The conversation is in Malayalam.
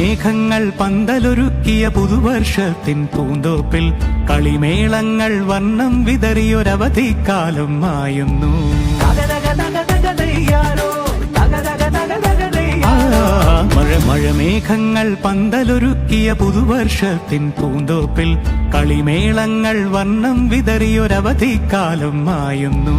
മഴമേഘങ്ങൾ പന്തലൊരുക്കിയ പുതുവർഷത്തിൻ പൂന്തോപ്പിൽ കളിമേളങ്ങൾ വർണം വിതറിയൊരവധിക്കാലം മായുന്നു. മഴ മഴ മേഘങ്ങൾ പന്തലൊരുക്കിയ പുതുവർഷത്തിൻ പൂന്തോപ്പിൽ കളിമേളങ്ങൾ വർണം വിതറിയൊരവധിക്കാലം മായുന്നു.